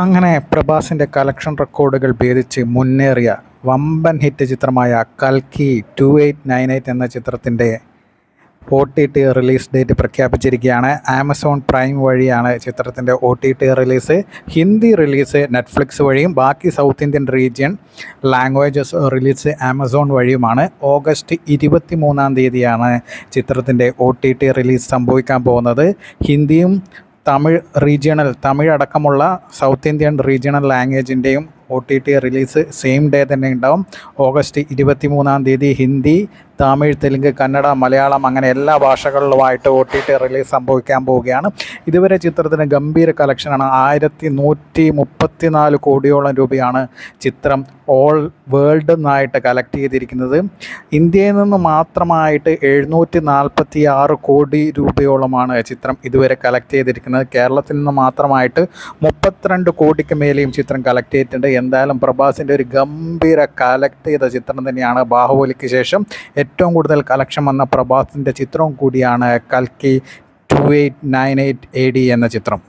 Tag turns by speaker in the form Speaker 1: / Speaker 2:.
Speaker 1: അങ്ങനെ പ്രഭാസിന്റെ കളക്ഷൻ റെക്കോർഡുകൾ ഭേദിച്ച് മുന്നേറിയ വമ്പൻ ഹിറ്റ് ചിത്രമായ കൽക്കി ടു എയ്റ്റ് നയൻ എയ്റ്റ് എന്ന ചിത്രത്തിന്റെ O T T release date പ്രഖ്യാപിച്ചിരിക്കുകയാണ്. ആമസോൺ പ്രൈം വഴിയാണ് ചിത്രത്തിന്റെ O T T release Hindi release Netflix വഴിയും ബാക്കി south Indian region languages release Amazon വഴിയുമാണ്. August ഇരുപത്തി മൂന്നാം തീയതിയാണ് ചിത്രത്തിന്റെ ഒ ടി ടി റിലീസ് സംഭവിക്കാൻ പോകുന്നത്. ഹിന്ദിയും തമിഴ് റീജിയണൽ തമിഴ് അടക്കമുള്ള south Indian regional ലാംഗ്വേജിന്റെയും O T T release same day തന്നെ ഉണ്ടാവും. ഓഗസ്റ്റ് ഇരുപത്തി മൂന്നാം തീയതി ഹിന്ദി തമിഴ് തെലുങ്ക് കന്നഡ മലയാളം അങ്ങനെ എല്ലാ ഭാഷകളിലുമായിട്ട് ഒ ടി ടി റിലീസ് സംഭവിക്കാൻ പോവുകയാണ്. ഇതുവരെ ചിത്രത്തിന് ഗംഭീര കളക്ഷനാണ് ആയിരത്തി നൂറ്റി മുപ്പത്തി നാല് കോടിയോളം രൂപയാണ് ചിത്രം ഓൾ വേൾഡ് നിന്നായിട്ട് കളക്ട് ചെയ്തിരിക്കുന്നത്. ഇന്ത്യയിൽ നിന്ന് മാത്രമായിട്ട് എഴുന്നൂറ്റി നാൽപ്പത്തി ആറ് കോടി രൂപയോളമാണ് ചിത്രം ഇതുവരെ കളക്ട് ചെയ്തിരിക്കുന്നത്. കേരളത്തിൽ നിന്ന് മാത്രമായിട്ട് മുപ്പത്തിരണ്ട് കോടിക്ക് മേലെയും ചിത്രം കളക്ട് ചെയ്തിട്ടുണ്ട്. എന്തായാലും പ്രഭാസിന്റെ ഒരു ഗംഭീര കളക്ട് ചെയ്ത ചിത്രം തന്നെയാണ് ബാഹുബലിക്ക് ശേഷം ഏറ്റവും കൂടുതൽ കളക്ഷൻ വന്ന പ്രഭാസിന്റെ ചിത്രവും കൂടിയാണ് കൽക്കി two eight nine eight A D എന്ന ചിത്രം.